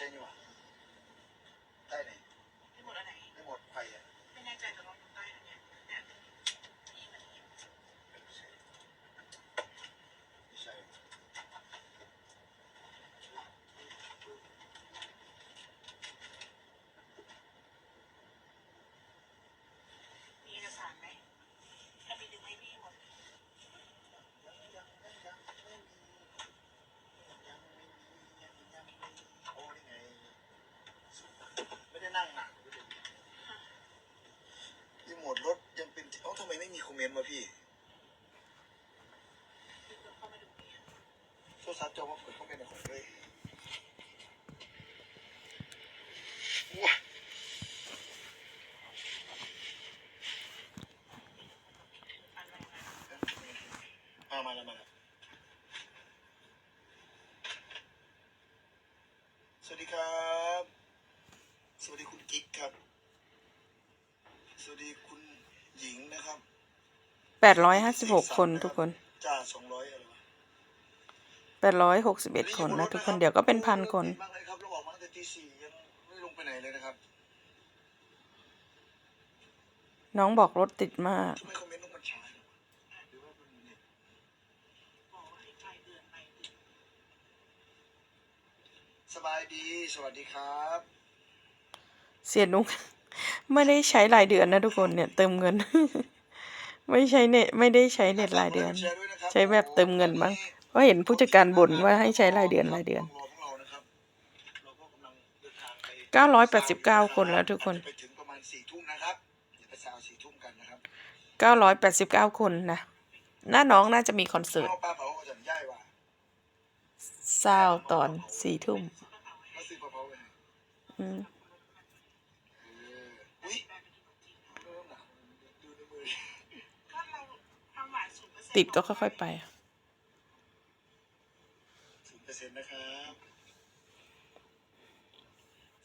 ช่นี่หว่าใต้ไหน ไม่หมดอันไหน ไม่หมดไฟอะ ไม่แน่ใจแต่ลองดูใต้นะเนี่ยเนี่ยนี่มันนี่ ไม่ใช่ไม่ใช่ มีเอกสารไหมถ้ามีดึงให้พี่หมด ยังยังยังยังไม่มียังไม่มียังยังไม่มีโอ้นี่ไงไม่ได้นั่งนานไม่ได้รีโมทรถยังเป็นเอ้าทำไมไม่มีคอมเมนต์มาพี่ คือเข้ามาดูเนี่ย โทรศัพท์จะว่าเปิดคอมเมนต์ของเลยว้า อัน ไหนนะมามาแล้วมาแล้วสวัสดีครับ สวัสดีคุณกิ๊กครับ สวัสดีคุณหญิงนะครับ แปดร้อยห้าสิบหกคนทุกคน จ้าสองร้อยอะไร วะแปดร้อยหกสิบเอ็ดคนนะทุกคนเดี๋ยวก็เป็นพันคนมากเลยครับเราออกมาตั้งแต่ตีสี่ยังไม่ลงไปไหนเลยนะครับน้องบอกรถติดมากทำไมคอมเมนต์ต้องมันช้าจังวะหรือว่ามันเนี่ยบอกว่าให้ใครเดือนไปดิสบายดี สวัสดีครับ เสียนุก ไม่ได้ใช้รายเดือนนะทุกคนเนี่ย เติมเงิน ไม่ใช้เน็ตไม่ได้ใช้เน็ตรายเดือน ใช้แบบเติมเงินบ้าง เพราะเห็นผู้จัดการบ่นว่าให้ใช้รายเดือนรายเดือนรอพวกเรานะครับเราก็กำลังเดินทางไปเก้าร้อยแปดสิบเก้าคนแล้วทุกคนไปถึงประมาณสี่ทุ่มนะครับอย่าไปซาวสี่ทุ่มกันนะครับเก้าร้อยแปดสิบเก้าคนนะ หน้าน้องน่าจะมีคอนเสิร์ตเอาปลาเผาเอาจำย่ายว่ะเศร้าตอนสี่ทุ่มมาซื้อปลาเผาไปให้อืมเอออุ้ยเริ่มหนักดูในมือก็เราทำหวานศูนย์เปอร์เซ็นต์ติดก็ค่อยๆไปศูนย์ เปอร์เซ็นต์นะครับ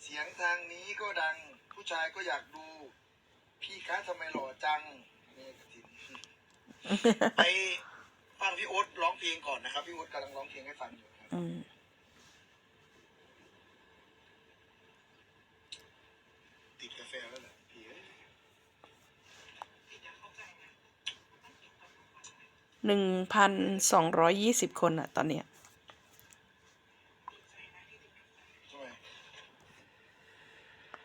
เสียงทางนี้ก็ดัง ผู้ชายก็อยากดู พี่คะทำไมหล่อจังนี่กระถิ่นไปฟังพี่โอ๊ตร้องเพลงก่อนนะครับ พี่โอ๊ตกำลังร้องเพลงให้ฟังอยู่ครับ อืมติดกาแฟแล้วแหละพี่เอ้ยติดจะเข้าใจนะหนึ่งพันสองร้อยยี่สิบคนอะตอนเนี้ย ติดใจนะที่ติดกัน ทำไม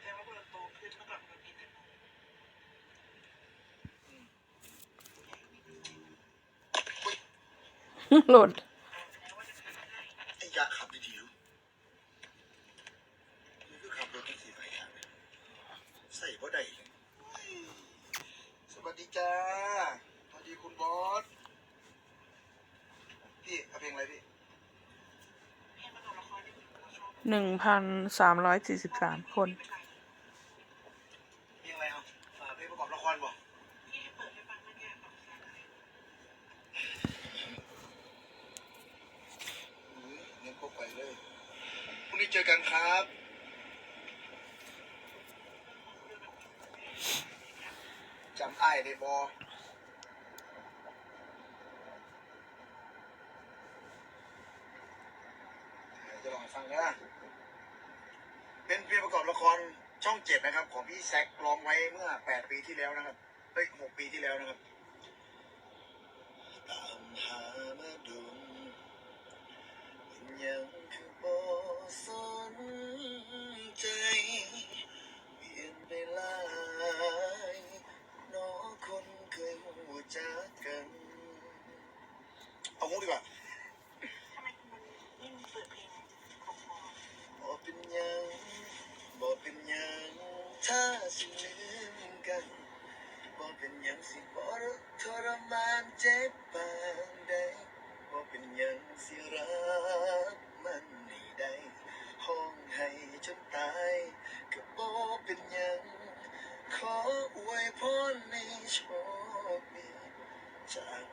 แต่ว่าเราโตขึ้นเมื่อก่อนเรากินแต่นม โหลดแล้วว่าจะทำให้ไอ้ยาขับดีๆดูนี่คือขับรถที่สีไฟอย่างเนี่ยใส่บ่ได้เลยสวัสดีจ้าสวัสดีคุณบอส พี่เอาเพลงอะไรพี่หนึ่งพันสามร้อยสี่สิบสามคน เพลงอะไรเอาอ่าเพลงประกอบละครบอก ที่ให้เปิดให้ฟังเมื่อกี้บอกใช่ไหม อืมเน้นพกไปเลยพรุ่งนี้ เจอกันครับ จำไอ้ได้บอจะลองฟังนะเป็นเพลงประกอบละครช่องเจ็ดนะครับ ของพี่แซคร้องไว้เมื่อแปดปีที่แล้วนะครับเอ้ยหกปีที่แล้วนะครับ สิลืกันบ่เป็นยังสิบอกทรมานเจ็บปานใดบ่เป็นยังสิรักมันนี่ได้ห้องให้จนตายก็บ่เป็นยัง ขออวยพรในโชคดีจาก